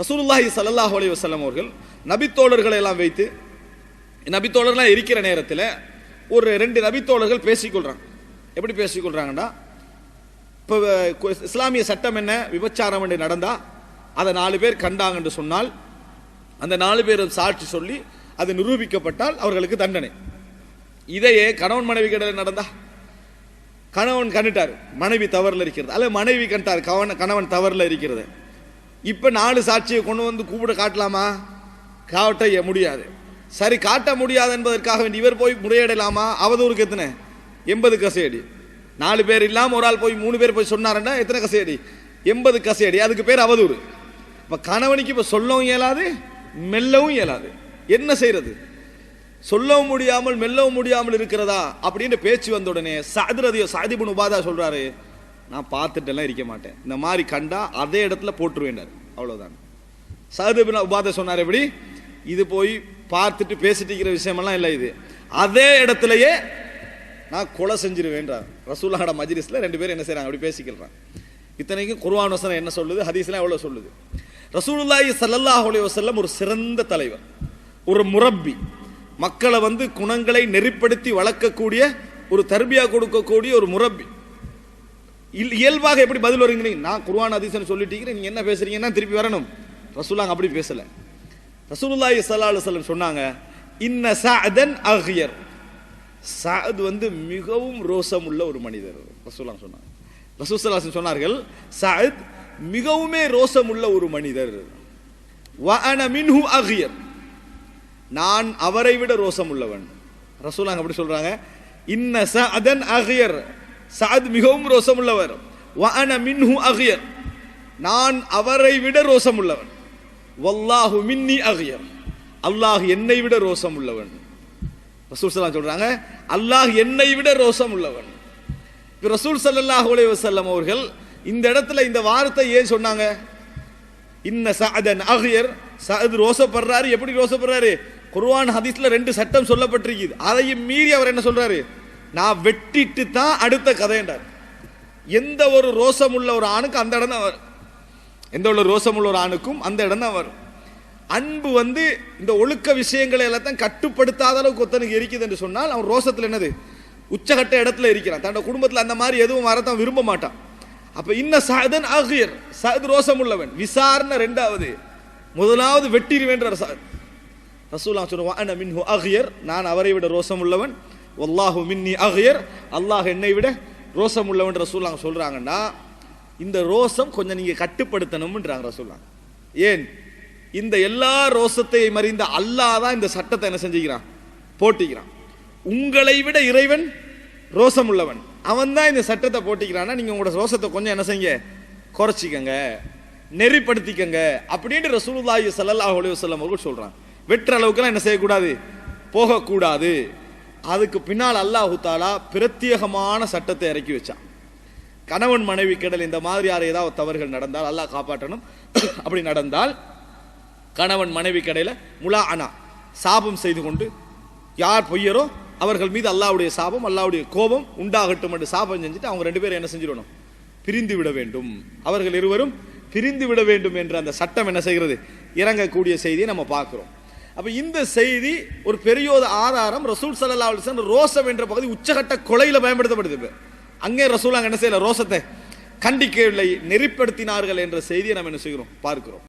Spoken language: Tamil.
ரசூலுல்லாஹி சல்லாஹ் அலி வசலம் அவர்கள் நபித்தோழர்களை எல்லாம் வைத்து நபித்தோழர்லாம் இருக்கிற நேரத்தில் ஒரு ரெண்டு நபித்தோழர்கள் பேசிக்கொள்கிறாங்க எப்படி பேசிக்கொள்கிறாங்கன்னா இப்போ இஸ்லாமிய சட்டம் என்ன விபச்சாரம் என்று நடந்தால் அதை நாலு பேர் கண்டாங்கன்னு சொன்னால் அந்த நாலு பேரும் சாட்சி சொல்லி அது நிரூபிக்கப்பட்டால் அவர்களுக்கு தண்டனை. இதையே கணவன் மனைவி கடலில் நடந்தா கணவன் கண்டுட்டார் மனைவி தவறில் இருக்கிறது. அல்ல மனைவி கண்டார் கவன கணவன் தவறில் இருக்கிறது. இப்போ நாலு சாட்சியை கொண்டு வந்து கூப்பிட காட்டலாமா? காட்ட முடியாது. சரி காட்ட முடியாது என்பதற்காக வேண்டி இவர் போய் முறையிடலாமா? அவதூறுக்கு எத்தனை? எண்பது கசையடி நாலு பேர் இல்லாமல் ஒரு ஆள் போய் மூணு பேர் போய் சொன்னாருன்னா எத்தனை கசையடி எண்பது கசையடி அதுக்கு பேர் அவதூறு. இப்போ கணவனுக்கு இப்போ சொல்லவும் இயலாது மெல்லவும் இயலாது. என்ன செய்யறது சொல்லவும் முடியாமல் மெல்லவும் முடியாமல் இருக்கிறதா? அப்படின்னு பேச்சு வந்த உடனே சாதிரதியோ சாதிபுன் உபாதா சொல்றாரு நான் பார்த்துட்டெல்லாம் இருக்க மாட்டேன். இந்த மாதிரி கண்டா அதே இடத்துல போட்டுருவேண்டார் அவ்வளோதான் சாதிபின் உபாத சொன்னார் எப்படி? இது போய் பார்த்துட்டு பேசிட்டு இருக்கிற விஷயமெல்லாம் இல்லை இது. அதே இடத்துலயே நான் கொலை செஞ்சிருவேன்றார். ரசூல்லாட மஜ்லிஸ்ல ரெண்டு பேரும் என்ன செய்றாங்க? அப்படி பேசிக்கிறான் இத்தனைக்கும் குர்வான் வசனம் என்ன சொல்லுது? ஹதீஸ்லாம் எவ்வளோ சொல்லுது? ரசூலுல்லாஹி ஸல்லல்லாஹு அலைஹி வஸல்லம் ஒரு சிறந்த தலைவர். ஒரு முரப்பி. மக்களை வந்து குணங்களை நெறிப்படுத்தி வளர்க்கக்கூடிய ஒரு தர்பியா கொடுக்கக்கூடிய ஒரு முரப்பி. இயல்பாக எப்படி பதில் வருங்க நான் குர்ஆன் அதிசன் சொல்லிட்டீங்க நீங்க என்ன பேசுறீங்கன்னா திருப்பி வரணும். ரசூலாங்க அப்படி பேசல. ரசூலுல்லாஹி ஸல்லல்லாஹு அலைஹி வஸல்லம் சொன்னாங்க இன்ன சஅதன் அஹ்யர். சஅத் வந்து மிகவும் ரோசம் உள்ள ஒரு மனிதர் ரசூலாங்க சொன்னாங்க. ரசூல் சொன்னார்கள் சஅத் மிகவுமே ரோசம் உள்ள ஒரு மனிதர். வ அன மின்ஹு அஹ்யர். நான் அவரை விட ரோசம் உள்ளவன் ரசூலாங்க அப்படி சொல்றாங்க இன்ன சஅதன் அஹ்யர். சஅத் மிகவும் ரோசம் உள்ளவர் மின்ஹு அஹ்யர் நான் அவரை விட ரோசம் உள்ளவன் வல்லாஹு மின்னி அஹ்யர் அல்லாஹ் என்னை விட ரோசம் உள்ளவன் ரசூல் ஸல்லல்லாஹு சொல்றாங்க அல்லாஹ் என்னை விட ரோசம் உள்ளவன் இப்ப ரசூல் சல்லாஹ் அலைஹி அவர்கள் இந்த இடத்துல இந்த வார்த்தை ஏன் சொன்னாங்க? இன்ன சஅதன் அகியர். சஅத் ரோசப்படுறாரு. எப்படி ரோசப்படுறாரு? குர்வான் ஹதீஸ்ல ரெண்டு சட்டம் சொல்லப்பட்டிருக்குது. அதையும் மீறி அவர் என்ன சொல்றாரு? நான் வெட்டிட்டு தான் அடுத்த கதைன்றார். எந்த ஒரு ரோசம் உள்ள ஒரு ஆணுக்கும் அந்த இடம் தான் வரும். எந்த ஒரு ரோசம் உள்ள ஒரு ஆணுக்கும் அந்த இடம் தான் வரும். அன்பு வந்து இந்த ஒழுக்க விஷயங்களை எல்லாத்தையும் கட்டுப்படுத்தாத அளவுக்கு ஒருத்தனுக்கு இருக்குது என்று சொன்னால் அவன் ரோசத்தில் என்னது? உச்சகட்ட இடத்துல இருக்கிறான். தன்னோட குடும்பத்தில் அந்த மாதிரி எதுவும் வரத்தான் விரும்ப மாட்டான். அப்போ இன்ன சாதன் ஆகியர் சஅத் ரோசம் உள்ளவன் விசாரணை ரெண்டாவது முதலாவது வெட்டிடுவேன்றார் சாத் ரசூலா சொல்லுவான் அன மின்ஹு அஹ்யர். நான் அவரை விட ரோசம் உள்ளவன் ஒல்லாஹு மின்னி அகையர் அல்லாஹ் என்னை விட ரோசம் உள்ளவன் ரசூலாங்க சொல்கிறாங்கன்னா இந்த ரோசம் கொஞ்சம் நீங்கள் கட்டுப்படுத்தணும்ன்றாங்க ரசூலா ஏன்? இந்த எல்லா ரோசத்தையும் மறிந்த அல்லாஹ் தான் இந்த சட்டத்தை என்ன செஞ்சுக்கிறான்? போட்டிக்கிறான். உங்களை விட இறைவன் ரோசம் உள்ளவன். அவன் தான் இந்த சட்டத்தை போட்டிக்கிறான்னா நீங்கள் உங்களோட ரோசத்தை கொஞ்சம் என்ன செய்யுங்க? குறைச்சிக்கங்க. நெறிப்படுத்திக்கங்க. அப்படின்ட்டு ரசூலுல்லாஹி சல்லாஹ் அலுவலம் அவர்கள் சொல்கிறான் வெற்ற அளவுக்குலாம் என்ன செய்யக்கூடாது? போகக்கூடாது. அதுக்கு பின்னால் அல்லாஹு தாலா பிரத்யேகமான சட்டத்தை இறக்கி வச்சான். கணவன் மனைவி கடல் இந்த மாதிரியான ஏதாவது தவறுகள் நடந்தால் அல்லாஹ் காப்பாற்றணும். அப்படி நடந்தால் கணவன் மனைவி கடையில் முலா அனா சாபம் செய்து கொண்டு யார் பொய்யரோ அவர்கள் மீது அல்லாவுடைய சாபம் அல்லாவுடைய கோபம் உண்டாகட்டும் என்று சாபம் செஞ்சுட்டு அவங்க ரெண்டு பேரும் என்ன செஞ்சிடணும்? பிரிந்து விட வேண்டும். அவர்கள் இருவரும் பிரிந்து விட வேண்டும் என்ற அந்த சட்டம் என்ன செய்கிறது? இறங்கக்கூடிய செய்தியை நம்ம பார்க்குறோம். அப்போ இந்த செய்தி ஒரு பெரியோத ஆதாரம் ரசூல் சல்லா அலைஹி ரோசம் என்ற பகுதி உச்சகட்ட கொலையில் பயன்படுத்தப்படுது அங்கே ரசூல் அங்கே என்ன செய்யல? ரோசத்தை கண்டிக்கவில்லை நெறிப்படுத்தினார்கள் என்ற செய்தியை நம்ம என்ன செய்கிறோம்? பார்க்கிறோம்.